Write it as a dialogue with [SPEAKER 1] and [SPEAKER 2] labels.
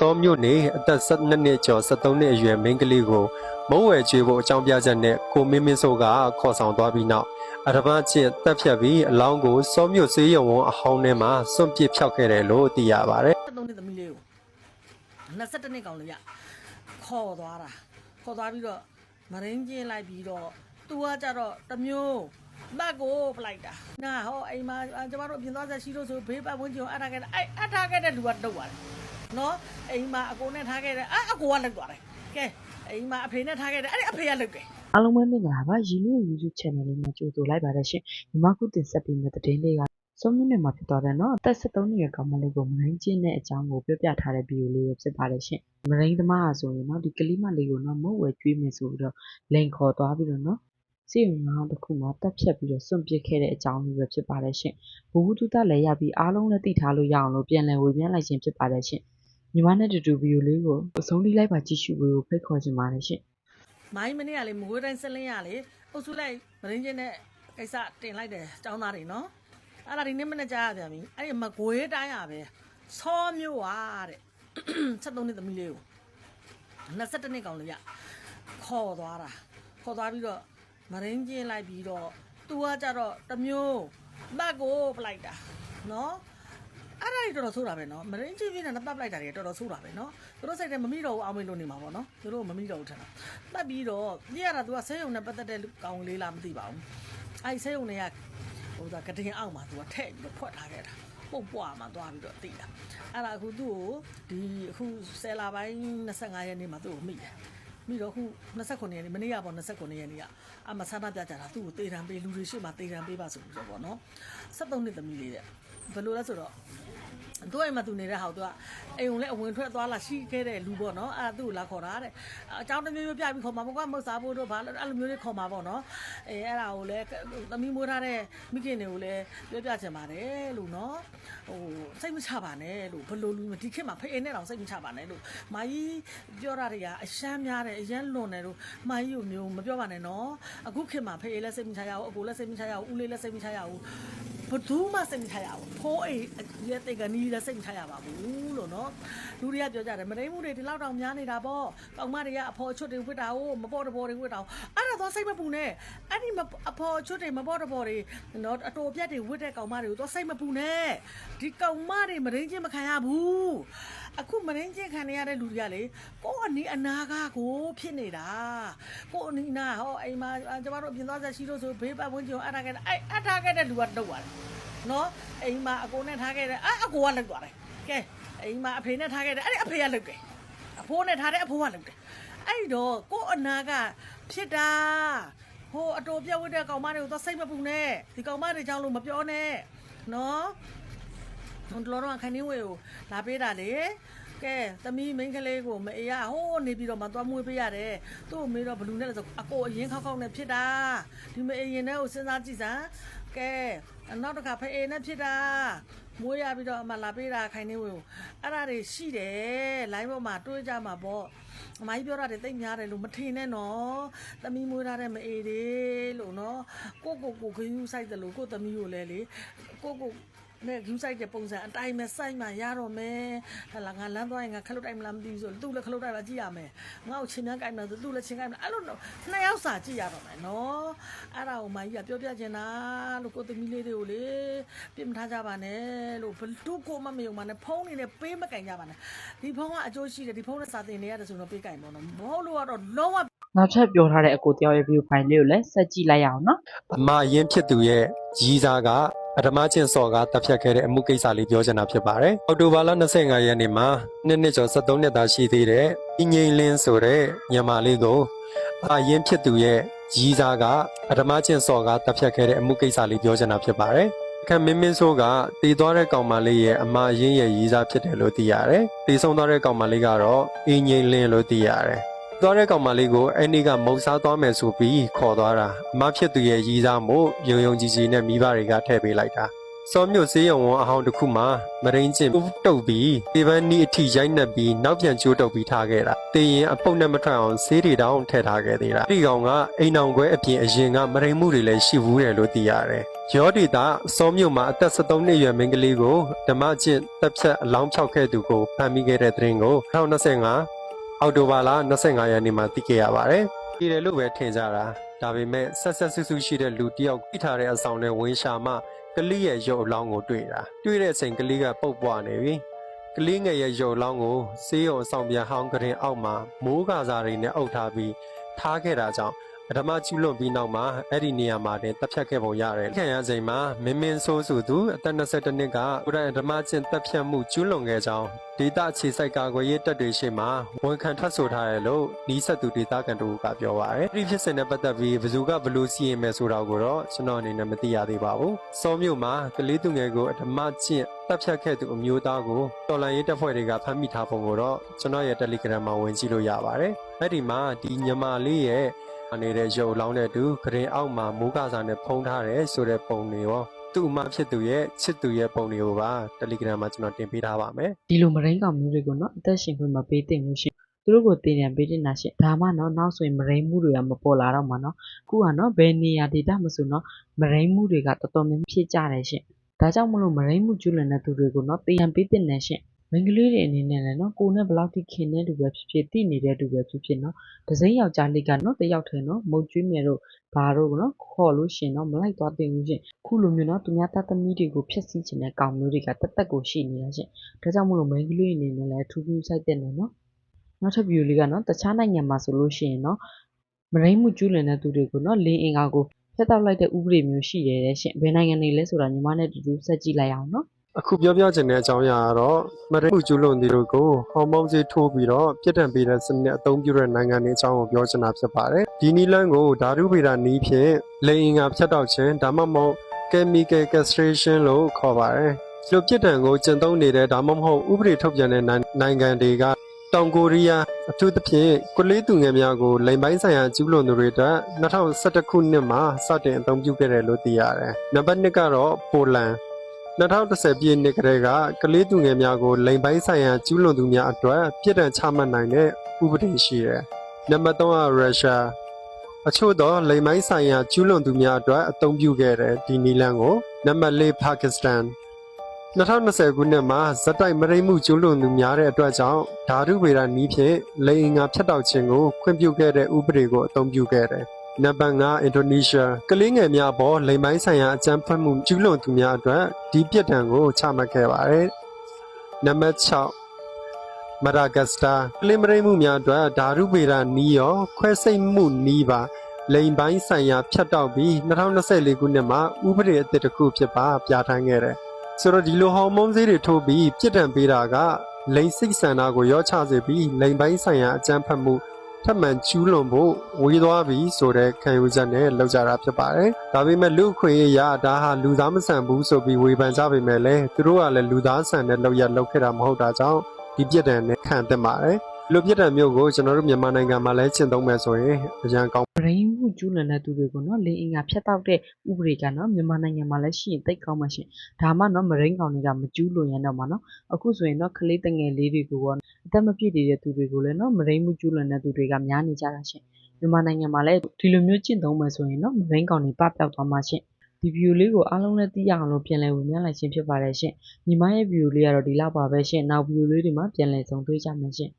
[SPEAKER 1] စောမြို့နေအသက်12နှစ်ကျော်73နှစ်အရွယ်မိန်းကလေးကိုမုံဝယ်ကျွေးဖို့အကြောင်းပြချက်နဲ့ကိုမင်းမင်းစိုးကခေါ်ဆောင်သွားပြီးနောက်အထမချင်းတက်ဖြတ်ပြီးအလောင်းကိုစောမြို့စေးရုံဝန်းအဟောင်းထဲမှာစွန့်ပစ်ဖျောက်ခဲ့တယ်လို့သိရပါတယ်
[SPEAKER 2] 73နှစ်သမီးလေးကို22နှစ်ကောင်လေးရခေါ်သွားတာခေါ်သွားပြီးတော့မရင်းကျင်းလိုက်ပြီးတော့သူကကြတော့တစ်မျိုးဘက်ကိုပလိုက်တာနာဟောအိမ်မှာအာကျမတို့ပြင်သွားဆက်ရှိလို့ဆိုဘေးပတ်ဝန်းကျင်ကိုအပ်ထားခဲ့တယ်အဲ့အပ်ထားခဲ့တဲ့လူကတုတ်သွားတယ် နော်အိမ်မှာအကိုနဲ့ထားခဲ့တယ်အာအကိုကလုတ်သွားတယ်ကဲအိမ်မှာအဖေနဲ့ထားခဲ့တယ်အဲ့ဒီအဖေကလုတ်တယ်
[SPEAKER 3] အားလုံးပဲမင်္ဂလာပါရီလေး YouTube channel လေးမှာကြိုဆိုလိုက်ပါတယ်ရှင်ညီမခုတင်ဆက်ပေးမယ့်သတင်းလေးကစုံမြင့်နယ်မှာဖြစ်သွားတယ်နော်အသက်73နှစ်ကောင်မလေးကိုမရင်းကျင်းတဲ့အကြောင်းကိုပြောပြထားတဲ့ဗီဒီယိုလေးပဲဖြစ်ပါတယ်ရှင်မရင်းသမားကဆိုရင်နော်ဒီကလေးမလေးကိုနော်မုတ်ဝဲကျွေးမယ်ဆိုပြီးတော့လိန်ခေါ်သွားပြီးတော့နော်စီရင်ငါတစ်ခုမှတက်ဖြတ်ပြီးတော့စွန့်ပစ်ခဲ့တဲ့အကြောင်းလေးပဲဖြစ်ပါတယ်ရှင်ဘူဘူးတူတလည်းရပြီးအားလုံးလည်းသိထားလို့ရအောင်လို့ပြန်လည်ဝေပြန်လိုက်ခြင်းဖြစ်ပါတယ်ရှင် ညီမနဲ့တူတူဗီဒီယိုလေးကိုအဆုံးထိလိုက်ပါကြည့်ရှုဖို့ဖိတ်ခေါ်ချင်ပါတယ်ရှင်
[SPEAKER 2] မိုင်းမနေ့ကလေမကွေးတိုင်းစလင်းရလေအုပ်စုလိုက်မရင်းချင်းနဲ့ကိစ္စတင်လိုက်တယ်ចောင်းသားတွေနော်အဲ့ဒါဒီနေ့မနေ့ကြားရပြန်ပြီအဲ့ဒီမကွေးတိုင်းရပဲဆောမျိုးွာတဲ့73နှစ်သမီးလေးကို22နှစ်ကောင်လေးရခေါ်သွားတာခေါ်သွားပြီးတော့မရင်းချင်းလိုက်ပြီးတော့သူကကြတော့တစ်မျိုးဘက်ကိုပလိုက်တာနော် အဲ့ဒါတွေတော်တော်ဆိုးတာပဲနော်မရင်းချင်းပြင်းနဲ့ပတ်ပလိုက်တာတွေတော်တော်ဆိုးတာပဲနော်သူတို့စိတ်ထဲမမိတော့ဘူးအောင်မလို့နေမှာပေါ့နော်သူတို့မမိတော့ဘူးထင်တာပတ်ပြီးတော့ပြရတာသူကဆဲရုံနဲ့ပတ်သက်တဲ့ကောင်လေးလားမသိပါဘူးအဲ့ဆဲရုံတွေကဟိုသာကတင်အောက်မှာသူကထည့်ပြီးတော့ဖွက်ထားခဲ့တာပုတ်ပွားမှာသွားပြီးတော့တိတာအဲ့ဒါအခုသူ့ကိုဒီအခုဆယ်လာပိုင်း25ရက်နေ့မှာသူ့ကိုမိတယ်မိတော့ခု29ရက်နေ့မနေ့ကပေါ့29ရက်နေ့ကအမဆန္ဒပြကြတာသူ့ကိုတေတံပေးလူတွေရှိမှတေတံပေးပါဆိုပြီးတော့ပေါ့နော်73နှစ်သမီးလေးတဲ့ ဘယ်လိုလဲဆိုတော့သူ့အိမ်မှာသူနေတဲ့ဟာကိုသူကအိမ်ုံလည်းအဝင်ထွက်သွားလာရှိခဲ့တဲ့လူပေါ့နော်အဲ့ဒါသူ့ကိုလာခေါ်တာတဲ့အကြောင်းတစ်မျိုးမျိုးပြပြီးခေါ်မှာပေါ့ကွာမဟုတ်စားဖို့တို့ဘာလို့အဲ့လိုမျိုးလေးခေါ်မှာပေါ့နော်အဲအဲ့ဒါကိုလည်းသမီးမွေးထားတဲ့မိခင်တွေကိုလည်းပြောပြချင်ပါတယ်လို့နော်ဟိုစိတ်မချပါနဲ့လို့ဘလို့လူဒီခေတ်မှာဖေးအိမ်နဲ့တောင်စိတ်မချပါနဲ့လို့မာကြီးပြောတာတွေကအရှမ်းများတယ်အရန်လွန်တယ်လို့မာကြီးကိုမျိုးမပြောပါနဲ့နော်အခုခေတ်မှာဖေးလည်းစိတ်မချရဘူးအကိုလည်းစိတ်မချရဘူးဦးလေးလည်းစိတ်မချရဘူး ဘယ်သူမှစိတ်မချရဘူးဖိုးအိမ်ရဲ့တိတ်ကနီးလည်းစိတ်မချရပါဘူးလို့နော်လူတွေကပြောကြတယ်မတိမ်မှုတွေဒီလောက်တောင်များနေတာပေါ့ကောင်မတွေကအဖော်ချွတ်တွေဝစ်တာဟိုမပေါ်တပေါ်တွေဝစ်တာအဲ့ဒါတော့စိတ်မပူနဲ့အဲ့ဒီအဖော်ချွတ်တွေမပေါ်တပေါ်တွေနော်အတော်ပြတ်တွေဝစ်တဲ့ကောင်မတွေကိုတော့စိတ်မပူနဲ့ဒီကောင်မတွေမရင်းချင်းမခံရဘူး အခုမရင်းချင်းခံရတဲ့လူတွေကလေကိုယ့်အနီးအနာကကိုဖြစ်နေတာကိုယ့်အနီးအနာဟောအိမ်မှာကျမတို့ပြင်သွားဆက်ရှိလို့ဆိုဘေးပတ်ဝန်းကျင်ကိုအပ်ထားခဲ့တယ်အဲ့အပ်ထားခဲ့တဲ့လူကတုတ်သွားတယ်နော်အိမ်မှာအကိုနဲ့ထားခဲ့တယ်အာအကိုကလုတ်သွားတယ်ကဲအိမ်မှာအဖေနဲ့ထားခဲ့တယ်အဲ့ဒီအဖေကလုတ်တယ်အဖိုးနဲ့ထားတယ်အဖိုးကလုတ်တယ်အဲ့တော့ကို့အနာကဖြစ်တာဟိုအတော်ပြတ်ဝတ်တဲ့ကောင်မတွေကိုသွားစိတ်မပူနဲ့ဒီကောင်မတွေကြောင့်လို့မပြောနဲ့နော် ဟိုတော်တော်ခိုင်နေဝေကိုလာပေးတာလေကဲသမီးမိန်းကလေးကိုမအေးရဟိုးနေပြီးတော့မသွားမွေးပေးရတယ်သူ့ကိုမေးတော့ဘလူးနဲ့လဲဆိုအကိုအရင်ခောက်ခောက်နဲ့ဖြစ်တာဒီမအေးရင်နဲ့ကိုစဉ်းစားကြည့်စမ်းကဲနောက်တစ်ခါဖေးအေးနဲ့ဖြစ်တာမွေးရပြီးတော့အမလာပေးတာခိုင်နေဝေကိုအဲ့ဒါတွေရှိတယ်လိုင်းပေါ်မှာတွေးကြမှာပေါ့အမကြီးပြောတာတွေတိတ်များတယ်လို့မထင်နဲ့နော်သမီးမွေးထားတဲ့မအေးတွေလို့နော်ကိုကိုကိုခယူးဆိုင်တယ်လို့ကိုသမီးကိုလည်းလေကိုကို နဲ့ယူဆိုင်တဲ့ပုံစံအတိုင်းပဲစိုက်မှရတော့မယ်ဟလာငါလမ်းသွားရင်ငါခလုတ်တိုင်းမလားမသိဘူးဆိုသူ့လည်းခလုတ်တိုင်းပါကြည့်ရမယ်ငါ့ကိုချင်းများကြိုက်မယ်ဆိုသူ့လည်းချင်းကြိုက်မယ်အဲ့လိုနှစ်ယောက်စာကြည့်ရတော့မယ်နော်အဲ့ဒါကိုမကြီးကပြောပြချင်တာလို့ကိုသမီးလေးတွေကိုလေပြစ်မထားကြပါနဲ့လို့ဘလူးကိုမမယုံပါနဲ့ဖုန်းနေနဲ့ပေးမကင်ကြပါနဲ့ဒီဖုန်းကအကျိုးရှိတယ်ဒီဖုန်းနဲ့စာတင်နေရတယ်ဆိုတော့ပေးကင်ပေါ့နော်မဟုတ်လို့ကတော့လုံးဝ
[SPEAKER 3] နောက်ထပ်ပြောထားတဲ့အကိုတယောက်ရဲ့ view file လေးကိုလည်းဆက်ကြည့်လိုက်ရအောင်နော်
[SPEAKER 1] အမအရင်ဖြစ်သူရဲ့ကြီးစားက အဓမ္မချင်းစော်ကတပ်ဖြတ်ခဲ့တဲ့အမှုကိစ္စလေးပြောချင်တာဖြစ်ပါတယ်။အောက်တိုဘာလ25ရက်နေ့မှာနှစ်နှစ်ကျော်73နှစ်သားရှိသေးတဲ့အင်းငိမ့်လင်းဆိုတဲ့ညမလေးကိုအရင်ဖြစ်သူရဲ့ကြီးစားကအဓမ္မချင်းစော်ကတပ်ဖြတ်ခဲ့တဲ့အမှုကိစ္စလေးပြောချင်တာဖြစ်ပါတယ်။ခံမင်းမင်းဆိုးကတည်သွားတဲ့ကောင်မလေးရဲ့အမအရင်ရဲ့ရီးစားဖြစ်တယ်လို့သိရတယ်။တည်ဆုံးသွားတဲ့ကောင်မလေးကတော့အင်းငိမ့်လင်းလို့သိရတယ်။ သွားတဲ့ကောင်မလေးကိုအဲ့ဒီကမုံစားသွားမယ်ဆိုပြီးခေါ်သွားတာအမဖြစ်သူရဲ့ရီးစားမို့ယုံယုံကြည်ကြည်နဲ့မိဘတွေကထည့်ပေးလိုက်တာစောမြို့စေးရုံဝန်အဟောင်းတစ်ခုမှာမရင်းချင်းပုတ်တုပ်ပြီးဒီပန်းနီးအထိရိုက်နှက်ပြီးနောက်ပြန်ကျိုးတုပ်ပြီးထားခဲ့တာတေးရင်အပုတ်နဲ့မထွက်အောင်ဆေးတွေတောင်ထည့်ထားခဲ့သေးတာဒီကောင်ကအိမ်အောင်ခွဲအပြင်အရင်ကမရိန်မှုတွေလည်းရှိဘူးတယ်လို့သိရတယ်ရောဒီတာစောမြို့မှာအသက်73နှစ်အရွယ်မိန်းကလေးကိုဓမ္မကျင့်တပ်ဖြတ်အလောင်းဖြောက်ခဲ့သူကိုဖမ်းမိခဲ့တဲ့တဲ့ရင်ကို2025 အောက်တိုဘာလ25ရက်နေ့မှာသိခဲ့ရပါတယ်ပြည်တယ်လို့ပဲထင်ကြတာဒါပေမဲ့ဆက်ဆက်ဆူဆူရှိတဲ့လူတစ်ယောက်ပြထားတဲ့အဆောင်နဲ့ဝင်းရှာမှကလေးရဲ့ရုပ်အလောင်းကိုတွေ့တာတွေ့တဲ့အချိန်ကလေးကပုတ်ပွားနေပြီကလေးငယ်ရဲ့ရုပ်အလောင်းကိုဆေးရုံအဆောင်ပြန်ဟောင်းကရင်အောက်မှာမိုးကာစာတွေနဲ့အုပ်ထားပြီးထားခဲ့တာကြောင့် အဓမ္မကျူးလွန်ပြီးနောက်မှာအဲ့ဒီနေရာမှာတင်တပ်ဖြတ်ခဲ့ပုံရတယ်။ခံရချိန်မှာမင်းမင်းဆိုးဆိုသူအသက်22နှစ်ကကိုယ်တိုင်အဓမ္မကျင့်တပ်ဖြတ်မှုကျူးလွန်ခဲ့ကြောင်းဒေတာအခြေစိုက်ကာကွယ်ရေးတပ်တွေရှေ့မှာဝန်ခံထွက်ဆိုထားတယ်လို့နီးစပ်သူဒေတာကန်တူကပြောပါရယ်။ဒီဖြစ်စဉ်နဲ့ပတ်သက်ပြီးဘယ်သူကဘလို့စီရင်မယ်ဆိုတာကိုတော့ကျွန်တော်အနေနဲ့မသိရသေးပါဘူး။စောမြို့မှာကလေးသူငယ်ကိုအဓမ္မကျင့်တပ်ဖြတ်ခဲ့သူအမျိုးသားကိုတော်လန်ရေးတပ်ဖွဲ့တွေကဖမ်းမိထားပုံကိုတော့ကျွန်တော်ရဲ့ Telegram မှာဝင်ကြည့်လို့ရပါတယ်။အဲ့ဒီမှာဒီညီမလေးရဲ့ နေတဲ့ရုပ်အလောင်းတဲ့သူဂရင်အောက်မှာမိုးကစားနဲ့ဖုံးထားတယ်ဆိုတဲ့ပုံတွေရောသူ့အမဖြစ်သူရဲ့ချစ်သူရဲ့ပုံတွေကိုပါ Telegram မှာကျွန်တော်တင်ပေးထားပါမယ်
[SPEAKER 3] ဒီလိုမရင်းကောင်မျိုးတွေကိုနော်အသက်ရှင်ခွင့်မပေးသင့်ဘူးရှင်သူတို့ကိုတင်ရန်ပေးတင်တာရှင်ဒါမှနော်နောက်ဆိုရင်မရင်းမှုတွေကမပေါ်လာတော့မှာနော်အခုကနော်ဘယ်နေရာဒေသမဆိုနော်မရင်းမှုတွေကတော်တော်များများဖြစ်ကြတယ်ရှင်ဒါကြောင့်မလို့မရင်းမှုကျွလွန်တဲ့သူတွေကိုနော်တင်ရန်ပေးတင်တယ်ရှင် မိန်းကလေးတွေအနေနဲ့လည်းနော်ကိုနဲ့ဘယ်လောက်ထိခင်တဲ့သူပဲဖြစ်ဖြစ်တိနေတဲ့သူပဲဖြစ်ဖြစ်နော်ဒဇိမ်းယောက်ျားလေးကနော်တယောက်ထဲနော်မုတ်ကျွေးမယ်တို့ဘာတို့နော်ခေါ်လို့ရှင်နော်မလိုက်သွားတင်ဘူးရှင်ခုလိုမျိုးနော်သူများတတ်သမီးတွေကိုဖျက်ဆီးခြင်းတဲ့ကောင်မျိုးတွေကတက်တက်ကိုရှိနေတာရှင်ဒါကြောင့်မလို့မိန်းကလေးအနေနဲ့လည်းထူးထူးစိုက်တဲ့နော်နောက်ထပ်ဗီဒီယိုလေးကနော်တခြားနိုင်ငံမှာဆိုလို့ရှိရင်နော်မရိမှုကျူးလွန်တဲ့သူတွေကိုနော်လင်းအင်္ဂါကိုဖျက်တောက်လိုက်တဲ့ဥပဒေမျိုးရှိတယ်တဲ့ရှင်ဘယ်နိုင်ငံတွေလဲဆိုတာညီမနဲ့တူတူဆက်ကြည့်လိုက်အောင်နော်
[SPEAKER 1] အခုပြောပြချင်တဲ့အကြောင်းအရာကတော့မရမှုကျူးလွန်သူတို့ကိုဟော်မုန်းစေးထိုးပြီးတော့ပြစ်ဒဏ်ပေးတဲ့စနစ်အသုံးပြုတဲ့နိုင်ငံတွေအကြောင်းကိုပြောချင်တာဖြစ်ပါတယ်ဒီနီလန်းကိုဓာတုဗေဒနည်းဖြင့်လိင်အင်္ဂါဖြတ်တောက်ခြင်းဒါမှမဟုတ် chemical castration လို့ခေါ်ပါတယ်ဒီလိုပြစ်ဒဏ်ကိုကျင့်သုံးနေတဲ့ဒါမှမဟုတ်ဥပဒေထုတ်ပြန်တဲ့နိုင်ငံတွေကတောင်ကိုရီးယားအထူးသဖြင့်ကလေးသူငယ်များကိုလိင်ပိုင်းဆိုင်ရာကျူးလွန်သူတွေအတွက်2011ခုနှစ်မှာစတင်အသုံးပြုခဲ့တယ်လို့သိရတယ်။နံပါတ်2ကတော့ပိုလန် 2010ပြည့်နှစ်ကတည်းကကလေးသူငယ်များကိုလိင်ပိုင်းဆိုင်ရာကျူးလွန်သူများအတွက်ပြစ်ဒဏ်ချမှတ်နိုင်တဲ့ဥပဒေရှိတယ်။နံပါတ်3ကရုရှားအချို့သောလိင်ပိုင်းဆိုင်ရာကျူးလွန်သူများအတွက်အသုံးပြုခဲ့တဲ့ဒီနီလန်ကိုနံပါတ်4ပါကစ္စတန်2020ခုနှစ်မှာဇက်တိုက်မရိမှုကျူးလွန်သူများတဲ့အတွက်ကြောင့်ဓာတုဗေဒနည်းဖြင့်လိင်အင်္ဂါဖြတ်တောက်ခြင်းကိုခွင့်ပြုခဲ့တဲ့ဥပဒေကိုအသုံးပြုခဲ့တယ်။ နံပါတ်5အင်ဒိုနီးရှားကလေးငယ်များပေါ်လိင်ပိုင်းဆိုင်ရာအကြမ်းဖက်မှုကျူးလွန်သူများအတွက်ဒီပြစ်ဒဏ်ကိုချမှတ်ခဲ့ပါတယ်။နံပါတ်6မဒါဂတ်စတာကလင်မရိမှုများအတွက်ဓာတုဗေဒနီးရောခွဲစိတ်မှုနီးပါလိန်ပိုင်းဆိုင်ရာဖြတ်တောက်ပြီး2024ခုနှစ်မှာဥပဒေအသစ်တစ်ခုဖြစ်ပါပြဋ္ဌာန်းခဲ့တယ်။ဆိုတော့ဒီလိုဟော်မုန်းဆေးတွေထိုးပြီးပြစ်ဒဏ်ပေးတာကလိန်စိတ်ဆန္ဒကိုရောချစေပြီးလိန်ပိုင်းဆိုင်ရာအကြမ်းဖက်မှု ထပ်မံကျူးလွန်ဖို့ဝေးသွားပြီဆိုတဲ့ခံယူချက်နဲ့လောက်ကြတာဖြစ်ပါတယ်။ဒါပေမဲ့လူခွင့်ရဒါဟာလူသားမဆန်ဘူးဆိုပြီးဝေဖန်ကြပေမဲ့လည်းသူတို့ကလည်းလူသားဆန်တဲ့လောက်ရလောက်ခဲ့တာမဟုတ်တာကြောင့်ဒီပြစ်ဒဏ်နဲ့ခံသင့်ပါတယ်။ဒီလိုပြစ်ဒဏ်မျိုးကိုကျွန်တော်တို့မြန်မာနိုင်ငံမှာလည်းကျင့်သုံးမယ်ဆိုရင်အရန်ကောင်း
[SPEAKER 3] မရိမှုကျူးလွန်တဲ့သူတွေကိုနော်လင်းအင်္ဂါဖျက်တောက်တဲ့ဥပဒေကနော်မြန်မာနိုင်ငံမှာလည်းရှိရင်တိတ်ကောင်းမှရှင်ဒါမှနော်မရိကောင်တွေကမကျူးလွန်ရတော့မှာနော်အခုဆိုရင်နော်ကလေးတငယ်လေးတွေကိုရော အသက်မပြည့်သေးတဲ့သူတွေကိုလည်းနော်မရိမှုကျူးလွန်တဲ့သူတွေကများနေကြတာရှင်မြန်မာနိုင်ငံမှာလည်းဒီလိုမျိုးကျင့်သုံးမယ်ဆိုရင်နော်မရိကောင်တွေပပျောက်သွားမှရှင်ဒီဗီဒီယိုလေးကိုအားလုံးလည်းသိရအောင်လို့ပြန်လည်ဝင်မြလိုက်ခြင်းဖြစ်ပါတယ်ရှင်ညီမရဲ့ဗီဒီယိုလေးကတော့ဒီလောက်ပါပဲရှင်နောက်ဗီဒီယိုလေးတွေမှာပြန်လည်ဆုံတွေ့ကြမယ်ရှင်